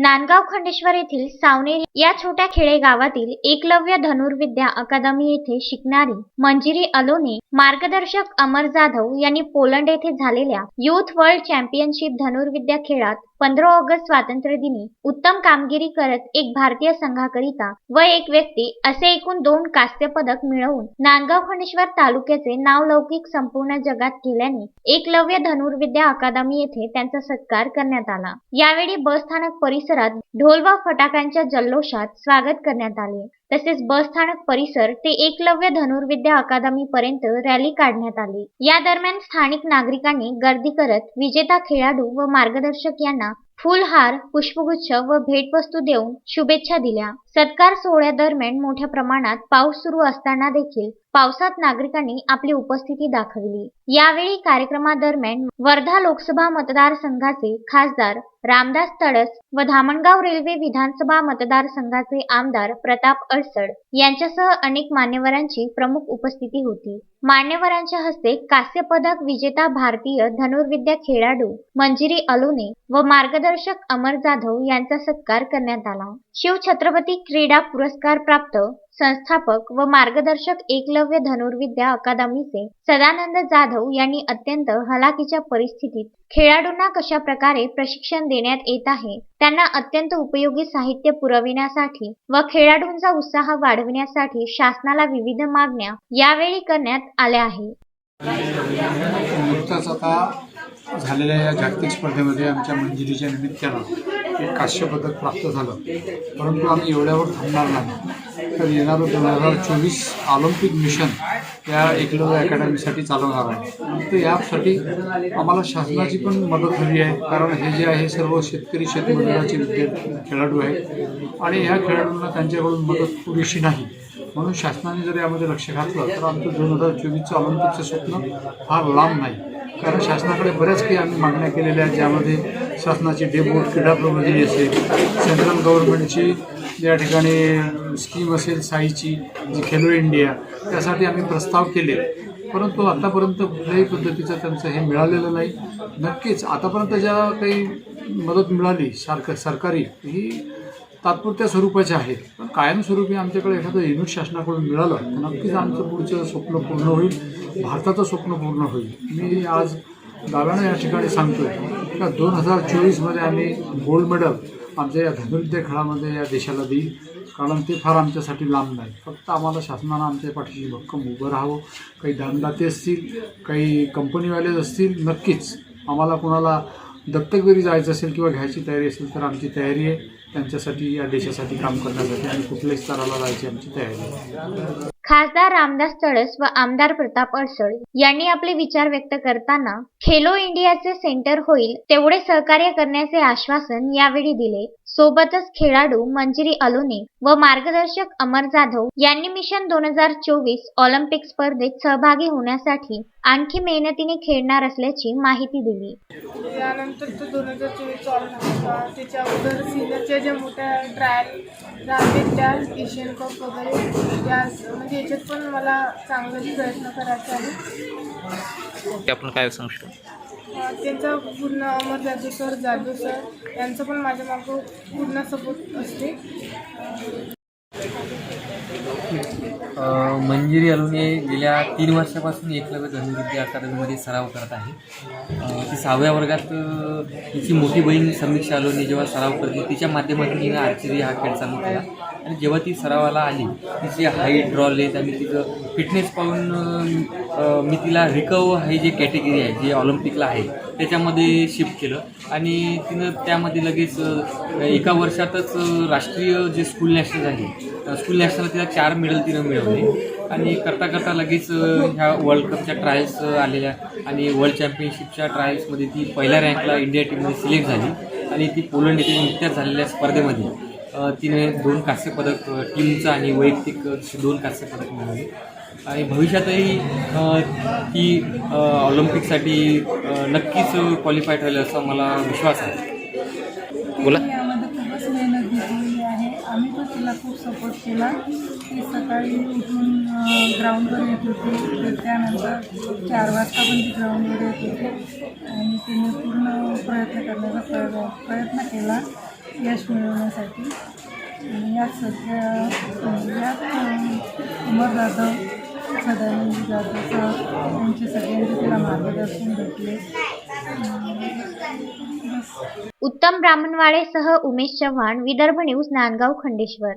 नांदगाव खंडेश्वर येथील सावने या छोट्या खेडे गावातील एकलव्य धनुर्विद्या अकादमी येथे शिकणारी मंजिरी अलोने मार्गदर्शक अमर जाधव यांनी पोलंड येथे झालेल्या युथ वर्ल्ड चॅम्पियनशिप धनुर्विद्या खेळात पंधरा ऑगस्ट स्वातंत्र्य दिनी उत्तम कामगिरी करत एक भारतीय संघाकरिता व एक व्यक्ती असे एकूण दोन कांस्य पदक मिळवून नांदगाव खंडेश्वर तालुक्याचे नाव लौकिक संपूर्ण जगात केल्याने एकलव्य धनुर्विद्या अकादमी येथे त्यांचा सत्कार करण्यात आला. यावेळी बस स्थानक परिसरात ढोल व फटाक्यांच्या जल्लोषात स्वागत करण्यात आले. तसेच बस स्थानक परिसर ते एकलव्य धनुर्विद्या अकादमी पर्यंत रॅली काढण्यात आली. या दरम्यान स्थानिक नागरिकांनी गर्दी करत विजेता खेळाडू व मार्गदर्शक यांना फुलहार पुष्पगुच्छ व भेटवस्तू देऊन शुभेच्छा दिल्या. सत्कार सोहळ्यादरम्यान मोठ्या प्रमाणात पाऊस सुरू असताना देखील पावसात नागरिकांनी आपली उपस्थिती दाखवली. यावेळी कार्यक्रमादरम्यान वर्धा लोकसभा मतदारसंघाचे खासदार रामदास तडस व धामणगाव रेल्वे विधानसभा मतदारसंघाचे आमदार प्रताप अडसड यांच्यासह अनेक मान्यवरांची प्रमुख उपस्थिती होती. मान्यवरांच्या हस्ते कांस्य पदक विजेता भारतीय धनुर्विद्या खेळाडू मंजिरी अलोने व मार्गदर्शक अमर जाधव यांचा सत्कार करण्यात आला. शिव छत्रपती क्रीडा पुरस्कार प्राप्त संस्थापक व मार्गदर्शक एकलव्य धनुर्विद्या अकादमीचे सदानंद जाधव यांनी अत्यंत हलाखीच्या परिस्थितीत खेळाडूंना कशा प्रकारे प्रशिक्षण देण्यात येत आहे त्यांना अत्यंत उपयोगी साहित्य पुरविण्यासाठी व खेळाडूंचा उत्साह वाढविण्यासाठी शासनाला विविध मागण्या यावेळी करण्यात आल्या आहे झालेल्या या जागतिक स्पर्धेमध्ये आमच्या मंजिरीच्या निमित्तानं एक काश्य पदक प्राप्त झालं. परंतु आम्ही एवढ्यावर थांबणार नाही. तर येणारं दोन हजार चोवीस ऑलिम्पिक मिशन या एकलव्य अकॅडमीसाठी चालवणार आहे. तर यासाठी आम्हाला शासनाची पण मदत हवी आहे. कारण हे जे आहे सर्व शेतकरी शेतमजुराचे विद्यार्थी खेळाडू आहेत. आणि ह्या खेळाडूंना त्यांच्याकडून मदत पुरेशी नाही. म्हणून शासनाने जर यामध्ये लक्ष घातलं तर आमचं दोन हजार चोवीसचं ऑलिम्पिकचं स्वप्न फार लांब नाही. कारण शासनाकडे बऱ्याच काही आम्ही मागण्या केलेल्या आहेत ज्यामध्ये शासनाची डेबोट क्रीडा प्रबोधिनी असेल सेंट्रल गव्हर्नमेंटची या ठिकाणी स्कीम असेल साईची जी खेलो इंडिया त्यासाठी आम्ही प्रस्ताव केले. परंतु आत्तापर्यंत कुठल्याही पद्धतीचं त्यांचं हे मिळालेलं नाही. नक्कीच आतापर्यंत ज्या काही मदत मिळाली सारखं सरकारी ही तात्पुरत्या स्वरूपाचे आहेत. पण कायमस्वरूपी आमच्याकडे एखादं युनिट शासनाकडून मिळालं तर नक्कीच आमचं पुढचं स्वप्न पूर्ण होईल भारताचं स्वप्न पूर्ण होईल. मी आज दाव्यानं या ठिकाणी सांगतोय का दोन हजार चोवीसमध्ये आम्ही गोल्ड मेडल आमच्या या धनुर्विद्या खेळामध्ये या देशाला देईल कारण ते फार आमच्यासाठी लांब नाही. फक्त आम्हाला शासनानं आमच्या पाठीशी भक्कम उभं राहावं काही दानदाते असतील काही कंपनीवाले असतील नक्कीच आम्हाला कोणाला दत्तक जरी जायचं असेल किंवा घ्यायची तयारी असेल तर आमची तयारी आहे. त्यांच्यासाठी या देशासाठी काम करण्यासाठी आणि कुठल्याही स्तराला जायची आमची तयारी आहे. खासदार रामदास तळस व आमदार प्रताप अडसळ यांनी आपले विचार व्यक्त करताना खेलो इंडियाचे सेंटर होईल तेवढे सहकार्य करण्याचे आश्वासन यावेळी दिले. सोबतच खेळाडू मंजिरी अलोने व मार्गदर्शक अमर जाधव यांनी मिशन दोन हजार चोवीस ऑलिम्पिक स्पर्धेत सहभागी होण्यासाठी आणखी मेहनतीने खेळणार असल्याची माहिती दिली. त्यानंतर तो दोन हजार चोवीस चालू होता. त्याच्या अगोदर सिनियरच्या ज्या मोठ्या ट्रायल राहते त्या एशियन कप वगैरे त्या म्हणजे याच्यात पण मला चांगले प्रयत्न करायचे आहे आपण काय सांगू शकतो? त्यांचा पूर्ण अमर जाधव सर जाधव सर यांचं पण माझ्या मागं पूर्ण सपोर्ट असते. मंजिरी अलोने गेल्या तीन वर्षापासून एकलव्य धनुर्विद्या अकादमीमध्ये सराव करत आहे. ती सहाव्या वर्गात तिची मोठी बहीण समीक्षा अलोने जेव्हा सराव करते तिच्या माध्यमातून तिने आर्चरी हा खेळ चालू केला. आणि जेव्हा ती सरावाला आली तिची हाईट ड्रॉ आहेत आणि तिचं फिटनेस पाहून मी तिला रिकव हे जे कॅटेगरी आहे जे ऑलिम्पिकला आहे त्याच्यामध्ये शिफ्ट केलं. आणि तिनं त्यामध्ये लगेच एका वर्षातच राष्ट्रीय जे स्कूल नॅशनल आहे स्कूल नॅशनल तिला चार मेडल तिनं मिळवले. आणि करता करता लगेच ह्या वर्ल्ड कपच्या ट्रायल्स आलेल्या आणि वर्ल्ड चॅम्पियनशिपच्या ट्रायल्समध्ये ती पहिल्या रँकला इंडिया टीममध्ये सिलेक्ट झाली. आणि ती पोलंड येथे नुकत्याच झालेल्या स्पर्धेमध्ये. तिने दोन कास्यपदक टीमचं आणि वैयक्तिक दोन कांस्यपदक मिळवले. आणि भविष्यातही ती ऑलिम्पिकसाठी नक्कीच क्वालिफाईड होईल असा मला विश्वास आहे. बोला. यामध्ये खूपच मेहनत घेतलेली आहे. आम्ही पण तिला खूप सपोर्ट केला. ती सकाळी उठून ग्राउंडवर येत होती. त्यानंतर चार वाजता पण ती ग्राउंडवर येत होती. आणि तिने पूर्ण प्रयत्न करण्याचा प्रयत्न केला. यश मिळवण्यासाठी. आणि यात सध्या यात अमर जाधव सदानंद जाधव सर यांचे सगळ्यांचे त्याला मार्गदर्शन भेटले. उत्तम ब्राह्मणवाडेसह उमेश चव्हाण विदर्भ न्यूज नांदगाव खंडेश्वर.